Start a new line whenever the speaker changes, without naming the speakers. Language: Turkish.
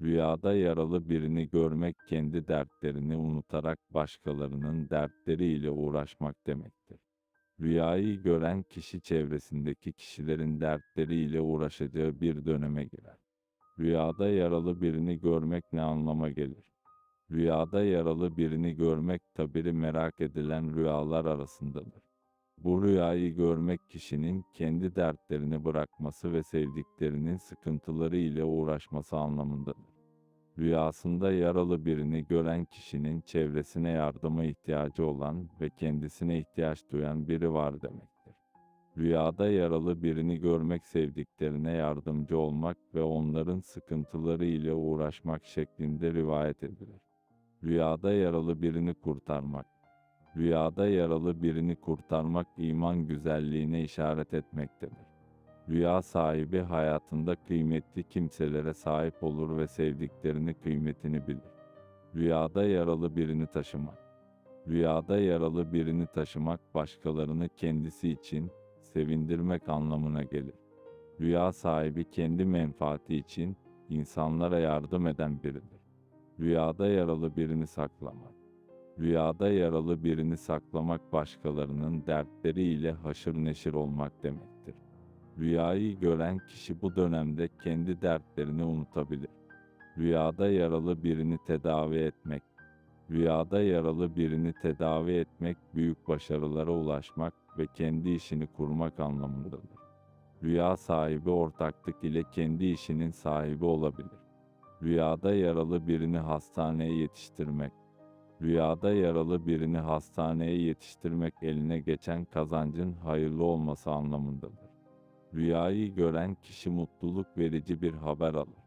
Rüyada yaralı birini görmek kendi dertlerini unutarak başkalarının dertleriyle uğraşmak demektir. Rüyayı gören kişi çevresindeki kişilerin dertleriyle uğraşacağı bir döneme girer. Rüyada yaralı birini görmek ne anlama gelir? Rüyada yaralı birini görmek tabiri merak edilen rüyalar arasındadır. Bu rüyayı görmek kişinin kendi dertlerini bırakması ve sevdiklerinin sıkıntıları ile uğraşması anlamındadır. Rüyasında yaralı birini gören kişinin çevresine yardıma ihtiyacı olan ve kendisine ihtiyaç duyan biri var demektir. Rüyada yaralı birini görmek sevdiklerine yardımcı olmak ve onların sıkıntıları ile uğraşmak şeklinde rivayet edilir. Rüyada yaralı birini kurtarmak. Rüyada yaralı birini kurtarmak iman güzelliğine işaret etmektedir. Rüya sahibi hayatında kıymetli kimselere sahip olur ve sevdiklerini kıymetini bilir. Rüyada yaralı birini taşımak. Rüyada yaralı birini taşımak başkalarını kendisi için sevindirmek anlamına gelir. Rüya sahibi kendi menfaati için insanlara yardım eden biridir. Rüyada yaralı birini saklamak. Rüyada yaralı birini saklamak başkalarının dertleriyle haşır neşir olmak demektir. Rüyayı gören kişi bu dönemde kendi dertlerini unutabilir. Rüyada yaralı birini tedavi etmek. Rüyada yaralı birini tedavi etmek büyük başarılara ulaşmak ve kendi işini kurmak anlamındadır. Rüya sahibi ortaklık ile kendi işinin sahibi olabilir. Rüyada yaralı birini hastaneye yetiştirmek. Rüyada yaralı birini hastaneye yetiştirmek eline geçen kazancın hayırlı olması anlamındadır. Rüyayı gören kişi mutluluk verici bir haber alır.